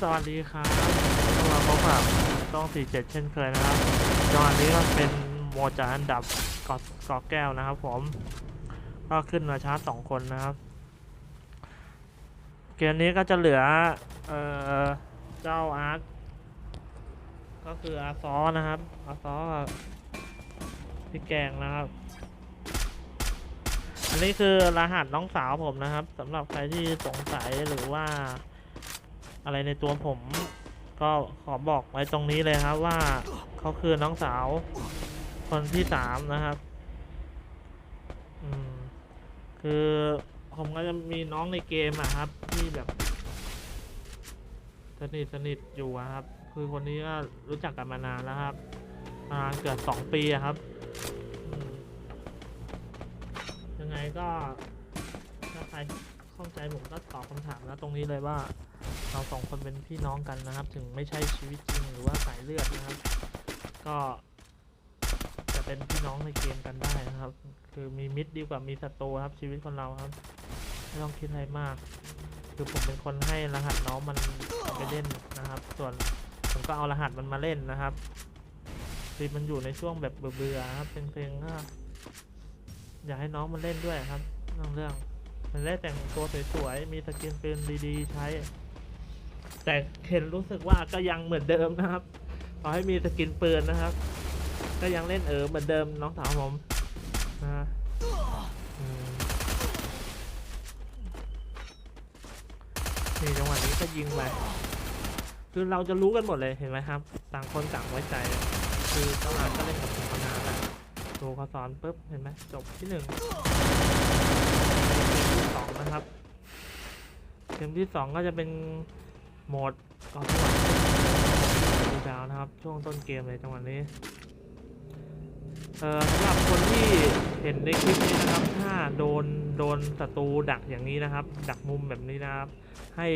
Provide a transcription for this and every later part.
สวัสดีครับก็มาพบกับต้อง 47 เช่นเคยนะครับจังหวะนี้ก็เป็นโหมดจากอันดับกอกอแก้วนะครับ ผม ก็ขึ้นมาชาร์จสองคนนะครับ เกมนี้ก็จะเหลือ เอ่อ เจ้าอาร์ต ก็คืออาซอนะครับ อาซอพี่แกงนะครับ อันนี้คือรหัสน้องสาวผมนะครับสำหรับใครที่สงสัยหรือว่า อะไรในตัวผม ก็ขอบอกไว้ตรงนี้เลยครับว่าเขาคือน้องสาวคนที่สามนะครับ อืม คือผมก็จะมีน้องในเกมอะครับที่แบบสนิทสนิทอยู่ครับ คือคนนี้ก็รู้จักกันมานานแล้วครับมาณเกือบสองปีอะครับยังไงก็ถ้าใครข้องใจผมก็ตอบคำถามนะตรงนี้เลยว่า เราสองคนเป็นพี่น้องกันนะครับ ถึงไม่ใช่ชีวิตจริงหรือว่าสายเลือดนะครับ ก็ จะเป็นพี่น้องในเกมกันได้นะครับ คือมีมิตรดีกว่ามีศัตรูครับชีวิตคนเราครับไม่ต้องคิดอะไรมาก คือผมเป็นคนให้รหัสน้องมันไปเล่นนะครับ ส่วนผมก็เอารหัสมันมาเล่นนะครับคือมันอยู่ในช่วงแบบเบื่อๆครับเพลงๆก็อยากให้น้องมันเล่นด้วยครับเรื่องเรื่องมันได้แต่งตัวสวยๆมีสกินปืนดีๆใช้ แต่เห็นรู้สึกว่าก็ยังเหมือนเดิมนะครับต่อให้มีสกินปืนนะครับ ก็ยังเล่นเออเหมือนเดิมน้องสาวผมนะฮะอืมนี่จังหวะนี้ก็ยิงไปคือเราจะรู้กันหมดเลยเห็นไหมครับ ต่างคนต่างไว้ใจ คือเจ้าอาร์ตก็เล่นกับผมานานแล้วดูเขาสอนปุ๊บเห็นไหมจบที่หนึ่งเกมที่สองนะครับเกมที่สองก็จะเป็น หมดก่อนสวรรค์ดูดาวนะครับ ช่วงต้นเกมเลยจังหวะนี้เอ่อสำหรับคนที่เห็นในคลิปนี้นะครับ ถ้าโดนโดนศัตรูดักอย่างนี้นะครับ ดักมุมแบบนี้นะครับ ให้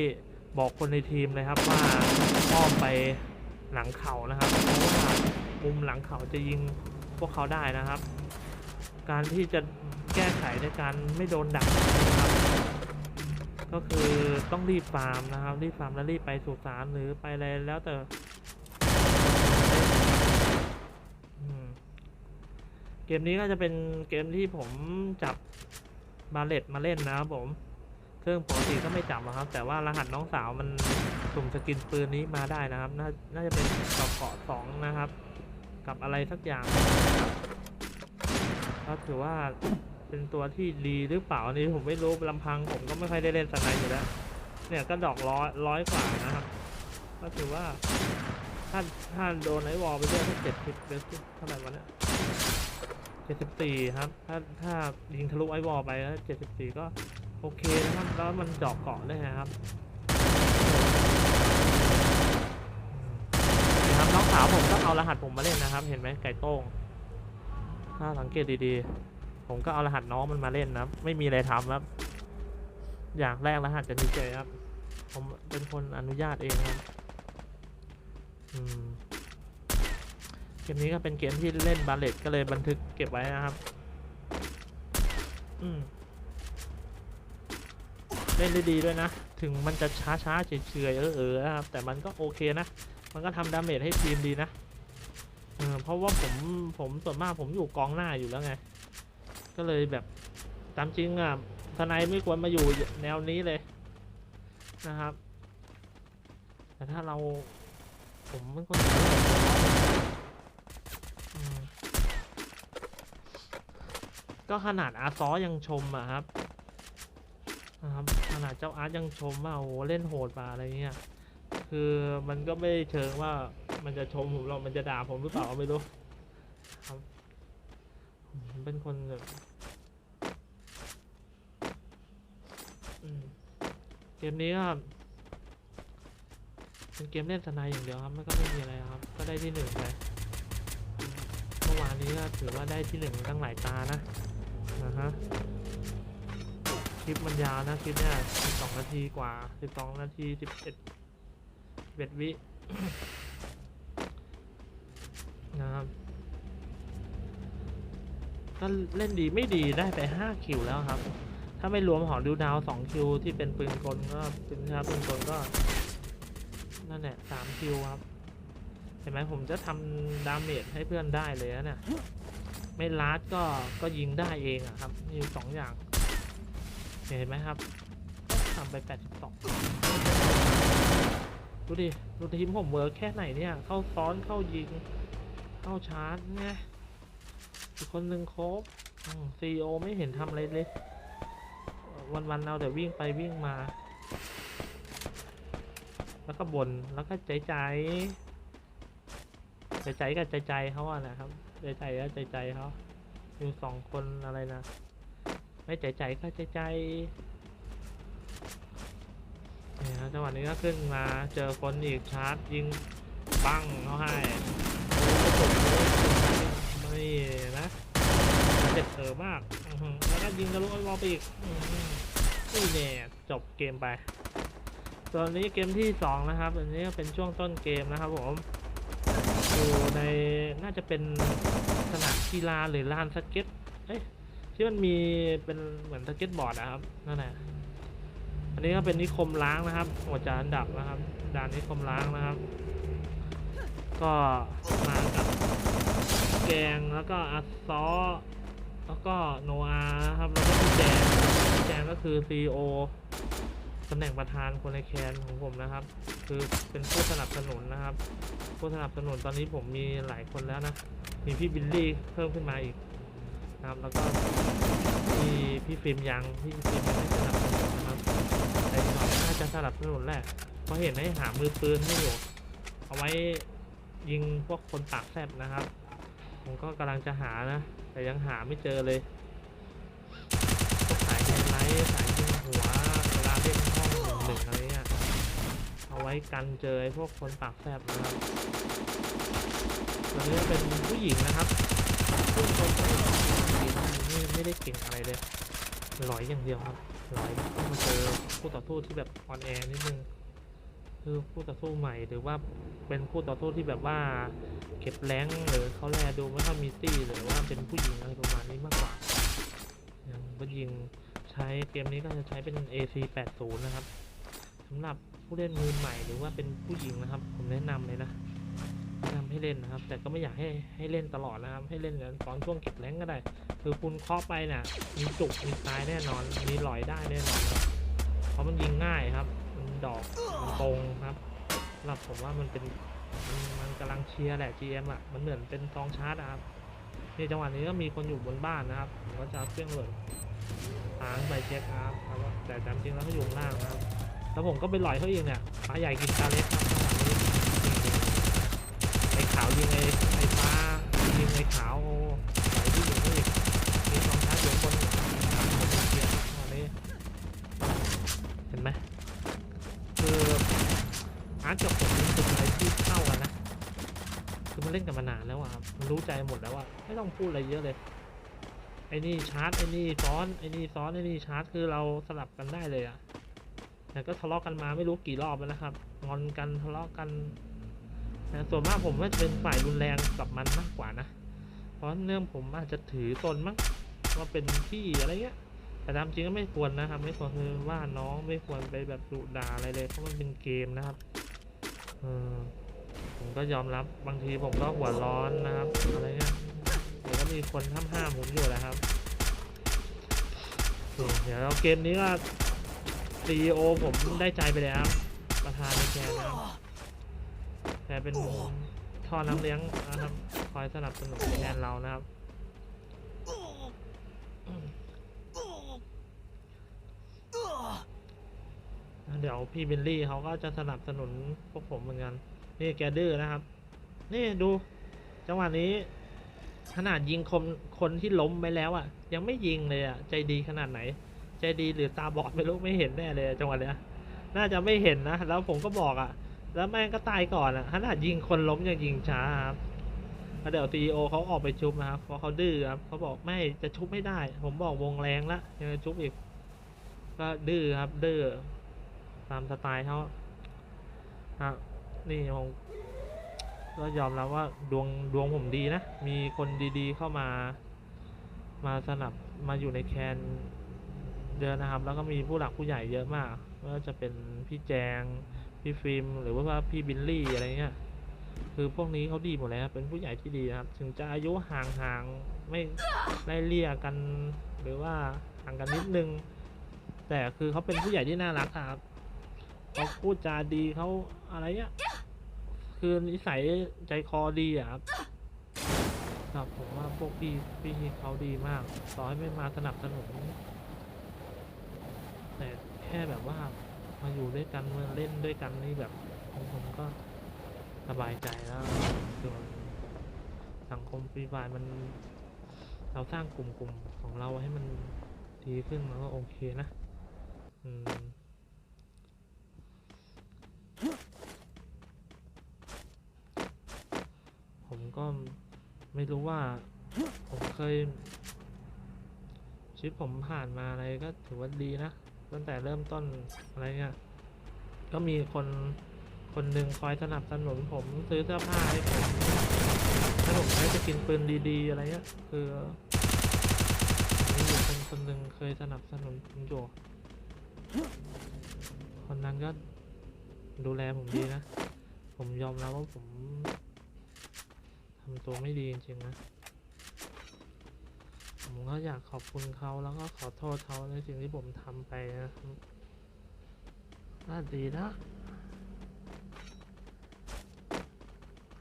บอกคนในทีมเลยครับว่าอ้อมไปหลังเขานะครับเพราะว่ามุมหลังเขาจะยิงพวกเขาได้นะครับ การที่จะแก้ไขในการไม่โดนดักนะครับ ก็คือต้องรีบฟาร์มนะครับ รีบฟาร์มแล้วรีบไปสุสานหรือไปอะไรแล้วแต่เกมนี้ก็จะเป็นเกมที่ผมจับบาเลตมาเล่นนะครับผมซึ่องปกติก็ไม่จับหรอกครับ แต่ว่ารหัสน้องสาวมันสุ่มสกินปืนนี้มาได้นะครับ น่าน่าจะเป็นเกาะเกาะสองนะครับ กับอะไรสักอย่าง ก็ถือว่า เป็นตัวที่ดีหรือเปล่าอันนี้ผมไม่รู้ลำพังผมก็ไม่ค่อยได้เล่นสไนด์อยู่แล้วเนี่ยก็ดอกร้อยร้อยกว่านะครับ ก็ถือว่าถ้าถ้าโดนไอ้วอลไปด้วยถ้าเจ็ดสิบเป็นเท่าไหร่วะเนี่ยเจ็ดสิบสี่ครับ ถ้าถ้ายิงทะลุไอ้วอลไปแล้วเจ็ดสิบสี่ก็โอเคนะครับ แล้วมันเจาะเกาะได้นะครับนี่ครับน้องสาวผมก็เอารหัสผมมาเล่นนะครับ เห็นไหมไก่โต้งถ้าสังเกตดีๆ ผมก็เอารหัสน้องมันมาเล่นนะครับไม่มีอะไรทำครับอย่างแรกรหัสจะดีเจครับ ผมเป็นคนอนุญาตเองครับเกมนี้ก็เป็นเกมที่เล่นบาเลตก็เลยบันทึกเก็บไว้นะครับเล่นได้ดีด้วยนะ ถึงมันจะช้าๆเฉยๆเออเออๆนะครับ แต่มันก็โอเคนะ มันก็ทำดาเมจให้ทีมดีนะ เออเพราะว่าผมผมส่วนมากผมอยู่กองหน้าอยู่แล้วไง ก็เลยแบบตามจริงอะทนายไม่ควรมาอยู่แนวนี้เลยนะครับ แต่ถ้าเราผมเป็นคนก็ขนาดอาซอยังชมอะครับนะครับขนาดเจ้าอาร์ตยังชมว่าโอ้เล่นโหดป่าอะไรเงี้ยคือมันก็ไม่เชิงว่ามันจะชมผมหรอกมันจะด่าผมหรือเปล่าไม่รู้ครับ ผมเป็นคนแบบเกมนี้ก็เป็นเกมเล่นสนด์อย่างเดียวครับมันก็ไม่มีอะไรครับ ก็ได้ที่หนึ่งไปเมื่อวานนี้ก็ถือว่าได้ที่หนึ่งตั้งหลายตานะนะฮะคลิปมันยาวนะคลิปเนี่ย12 นาทีกว่า 12 นาที 11เบ็ดวินะครับ ก็เล่นดีไม่ดีได้ไปห้าคิวแล้วครับ ถ้าไม่รวมหอดูดาวสองคิวที่เป็นปืนกลก็เป็นชาปืนกลก็ นั่นแหละสามคิวครับ เห็นไหมผมจะทำดาเมจให้เพื่อนได้เลยนะเนี่ยไม่ลาดก็ก็ยิงได้เองอะครับมีอยู่สองอย่าง เห็นไหมครับทำไปแปดสิบสองดูดิดูทีมผมเวิร์กแค่ไหนเนี่ย เข้าซ้อนเข้ายิง เข้าชาร์จเนี่ย คนหนึ่งครบซีโอไม่เห็นทำอะไรเลย วันๆเอาแต่วิ่งไปวิ่งมา แล้วก็บน่นแล้วก็ใจใจใจใจกับใจใจเขาอะนะครับใจใจก็ใจใจเขาอยู่สองคนอะไรนะ ไม่ใจใจก็ใจใจเนี่ยครับจังหวะนี้ก็ขึ้นมาเจอคนอีกชาร์จยิงปังเขาให้ โอ้โหไม่นะเจ็บเออมากแล้วก็ยิงทะลุไอ้วอลไปอีกนี่เนี่ยจบเกมไปส่วนนี้เกมที่สองนะครับอันนี้เป็นช่วงต้นเกมนะครับผมอยู่ในน่าจะเป็นสนามกีฬาหรือลานสเก็ตเอ้ยที่มันมีเป็นเหมือนสเก็ตบอร์ดนะครับนั่นแหละอันนี้ก็เป็นนิคมล้างนะครับหัวจานดับนะครับด่านนิคมล้างนะครับ ก็มากับ แกงแล้วก็อัสซอแล้วก็โนอาครับแล้วก็พี่แจงพี่แจงก็คือ CEO ตำแหน่งประธานคนในแคนของผมนะครับ คือเป็นผู้สนับสนุนนะครับ ผู้สนับสนุนตอนนี้ผมมีหลายคนแล้วนะ มีพี่บิลลี่เพิ่มขึ้นมาอีกนะครับ แล้วก็มีพี่ฟิล์มยังพี่ฟิล์มยังไม่สนับสนุนนะครับแต่อีกหน่อยน่าจะสนับสนุนแหละเพราะเห็นให้หามือปืนให้อยู่เอาไว้ยิงพวกคนปากแซบนะครับ ผมก็กำลังจะหานะ แต่ยังหาไม่เจอเลยสายไฮไลท์สายยิงหัวเวลาเล่นห้องหนึ่งหนึ่งอะไรเงี้ยเอาไว้กันเจอไอ้พวกคนปากแซบนะครับแล้วนี้เป็นผู้หญิงนะครับผู้ชมไม่ไม่ได้เก่งอะไรเลยหลอยอย่างเดียวครับหลอยต้องมาเจอคู่ต่อสู้ที่แบบออนแอร์นิดนึง คือคู่ต่อสู้ใหม่หรือว่าเป็นคู่ต่อสู้ที่แบบว่าเก็บแรงหรือเขาแลดูไม่ค่อยมีตี้หรือว่าเป็นผู้หญิงอะไรประมาณนี้มากกว่าอย่างผู้หญิงใช้เกมนี้ก็จะใช้เป็น AC 80 นะครับสำหรับผู้เล่นมือใหม่หรือว่าเป็นผู้หญิงนะครับ ผมแนะนำเลยนะแนะนำให้เล่นนะครับ แต่ก็ไม่อยากให้ให้เล่นตลอดนะครับ ให้เล่นตอนช่วงเก็บแรงก็ได้ คือคุณเคาะไปเนี่ยมีจุกมีตายแน่นอน มีหลอยได้แน่นอนเพราะมันยิงง่ายครับ ดอกมันตรงครับสำหรับผมว่ามันเป็นมันมันกำลังเชียร์แหละ GM อะ มันเหมือนเป็นซองชาร์จอะครับนี่จังหวะนี้ก็มีคนอยู่บนบ้านนะครับผมก็จะเครื่องเลยหางไปเช็คครับครับว่แต่จำจริงแล้วเขาอยู่ล่างนะครับ แล้วผมก็ไปหลอยเขาเองเนี่ยปลาใหญ่กินปลาเล็กครับจังหวะนี้ไอ้ขาวยิงไอ้ไอ้ฟ้ายิงไอ้ขาวโอ้หลที่อยู่เขาอีกมีซองชาร์จอยู่บนคนเชียร์จังหวะนี้เห็นไหม คืออาร์ตกับผมนี่เป็นอะไรที่เข้ากันนะคือมันเล่นกันมานานแล้วอะครับมันรู้ใจหมดแล้วอะไม่ต้องพูดอะไรเยอะเลยไอ้นี่ชาร์จไอ้นี่ซ้อนไอ้นี่ซ้อนไอ้นี่ชาร์จคือเราสลับกันได้เลยอะแต่ก็ทะเลาะกันมาไม่รู้กี่รอบแล้วนะครับงอนกันทะเลาะกันนะส่วนมากผมว่าจะเป็นฝ่ายรุนแรงกับมันมากกว่านะ เพราะเนื่องผมอาจจะถือตนมั้งว่าเป็นพี่อะไรเงี้ย แต่ตามจริงก็ไม่ควรนะครับ ไม่ควรคือว่าน้องไม่ควรไปแบบดุด่าอะไรเลยเพราะมันเป็นเกมนะครับเออผมก็ยอมรับบางทีผมก็หัวร้อนนะครับอะไรเงี้ยเดี๋ยวก็มีคนห้ามห้ามผมอยู่แหละครับเดี๋ยวเราเกมนี้ก็ CEO ผมได้ใจไปแล้วประธานในแกนะครับแกเป็นท่อน้ำเลี้ยงนะครับ คอยสนับสนุนแทนเรานะครับ เดี๋ยวพี่บิลลี่เขาก็จะสนับสนุนพวกผมเหมือนกัน นี่แกดื้อนะครับ นี่ดู จังหวะนี้ ขนาดยิงคนคนที่ล้มไปแล้วอะ ยังไม่ยิงเลยอะ ใจดีขนาดไหน ใจดีหรือตาบอดไม่รู้ไม่เห็นแน่เลยจังหวะเนี้ยน่าจะไม่เห็นนะ แล้วผมก็บอกอะ แล้วแม่งก็ตายก่อนอะ ขนาดยิงคนล้มยังยิงช้าครับแล้วเดี๋ยวซีโอเขาออกไปชุบนะครับเพราะเขาดื้อครับเขาบอกไม่จะชุบไม่ได้ ผมบอกวงแรงละยังจะชุบอีก ก็ดื้อครับดื้อ ตามสไตล์เขาฮะนี่ผมก็ยอมรับว่าดวงดวงผมดีนะ มีคนดีๆเข้ามา มาสนับมาอยู่ในแคนเยอะนะครับ แล้วก็มีผู้หลักผู้ใหญ่เยอะมากไม่ว่าจะเป็นพี่แจง พี่ฟิล์ม หรือว่าพี่บิลลี่อะไรเงี้ย คือพวกนี้เขาดีหมดแล้วเป็นผู้ใหญ่ที่ดีนะครับ ถึงจะอายุห่างๆ ไม่ไล่เลี่ยกัน หรือว่าห่างกันนิดนึง แต่คือเขาเป็นผู้ใหญ่ที่น่ารักครับ เขาพูดจาดีเขาอะไรเงี้ยคือนิสัยใจคอดีอะครับครับผมว่าพวกพี่พี่เขาดีมาก ต่อให้ไม่มาสนับสนุนแต่แค่แบบว่ามาอยู่ด้วยกันมาเล่นด้วยกันนี่แบบผมผมก็สบายใจแล้วคือมันสังคมฟรีไฟล์มัน เราสร้างกลุ่มกลุ่มของเราให้มันดีขึ้นมันก็โอเคนะ อืมผมก็ ไม่รู้ว่า ผมเคย ชีวิตผมผ่านมาอะไรก็ถือว่าดีนะ ตั้งแต่เริ่มต้นอะไรเงี้ย ก็มีคนคนหนึ่งคอยสนับสนุนผมซื้อเสื้อผ้าให้ผมถ้าผมใช้จะกินปืนดีๆอะไรเงี้ยคือมีอยู่คนคนหนึ่งเคยสนับสนุนผมอยู่คนนั้นก็ดูแลผมดีนะ ผมยอมรับว่าผม ทำตัวไม่ดีจริงๆนะผมก็อยากขอบคุณเขาแล้วก็ขอโทษเขาในสิ่งที่ผมทำไปนะน่าดีนะ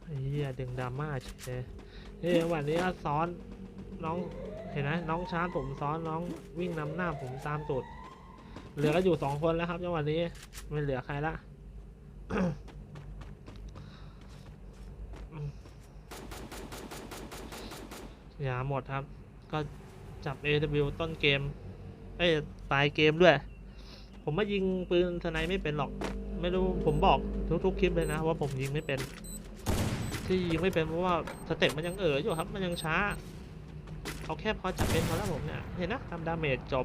ไอ้เหี้ยดึงดราม่าเฉยเฮ้ยวันนี้ซ้อนน้องเห็นไหมน้องชาร์จผมซ้อนน้องวิ่งนำหน้าผมตามตูดเหลือก็อยู่สองคนแล้วครับจังหวะนี้ ไม่เหลือใครละ อ ย่าหมดครับ ก็จับ AW ต้นเกม เอ้ยปลายเกมด้วย ผมมายิงปืนสไนไม่เป็นหรอก ไม่รู้ผมบอกทุกๆคลิปเลยนะว่าผมยิงไม่เป็น ที่ยิงไม่เป็นเพราะว่าสเต็ปมันยังเอ๋ออยู่ครับ มันยังช้า เอาแค่พอจับเป็นพอแล้วผมเนี่ย เห็นนะทำดาเมจจบ